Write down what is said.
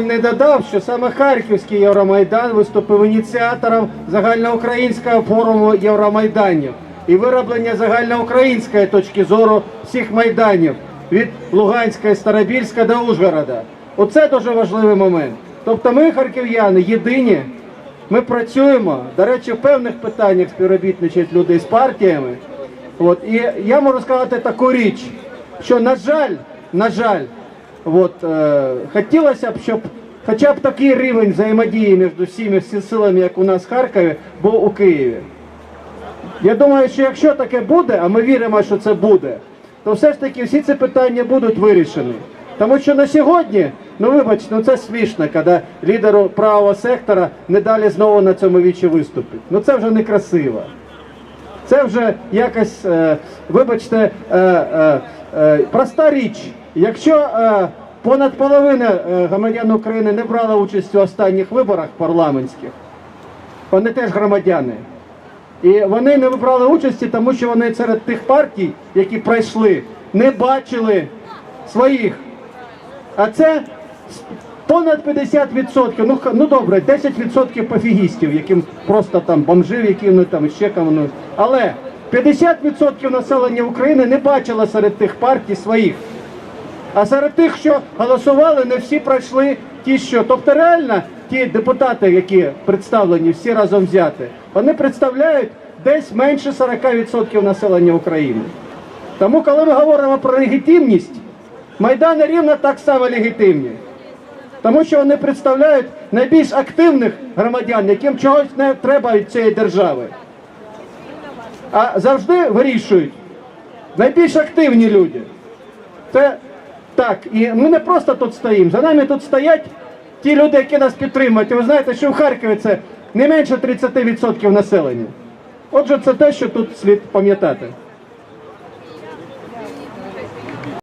Не додав, що саме Харківський Євромайдан виступив ініціатором загальноукраїнського форуму Євромайданів і вироблення загальноукраїнської точки зору всіх майданів від Луганська Старобільська до Ужгорода. Оце дуже важливий момент. Тобто ми, харків'яни, єдині, ми працюємо. До речі, в певних питаннях співробітничають люди з партіями. От, і я можу сказати таку річ, що, на жаль, на жаль, От, е, хотілося б, щоб хоча б такий рівень взаємодії між всіми силами, як у нас в Харкові, був у Києві. Я думаю, що якщо таке буде, а ми віримо, що це буде, то все ж таки всі ці питання будуть вирішені. Тому що на сьогодні, ну вибачте, ну це смішно, коли лідеру правого сектора не далі знову на цьому вічі виступить. Ну це вже не красиво. Це вже якось, е, вибачте, е, е, е, проста річ. Якщо е, понад половина е, громадян України не брала участь у останніх виборах парламентських, вони теж громадяни. І вони не брали участі, тому що вони серед тих партій, які пройшли, не бачили своїх. А це понад 50%, ну, ну добре, 10% пофігістів, яким просто там бомжів, яким ну, там ще кому. Але 50% населення України не бачило серед тих партій своїх. А серед тих, що голосували, не всі пройшли ті, що. Тобто реально ті депутати, які представлені всі разом взяти, вони представляють десь менше 40% населення України. Тому, коли ми говоримо про легітимність, Майдани рівно так само легітимні. Тому що вони представляють найбільш активних громадян, яким чогось не треба від цієї держави. А завжди вирішують найбільш активні люди. Це так, і ми не просто тут стоїмо. За нами тут стоять ті люди, які нас підтримують. І ви знаєте, що в Харкові це не менше 30% населення. Отже, це те, що тут слід пам'ятати.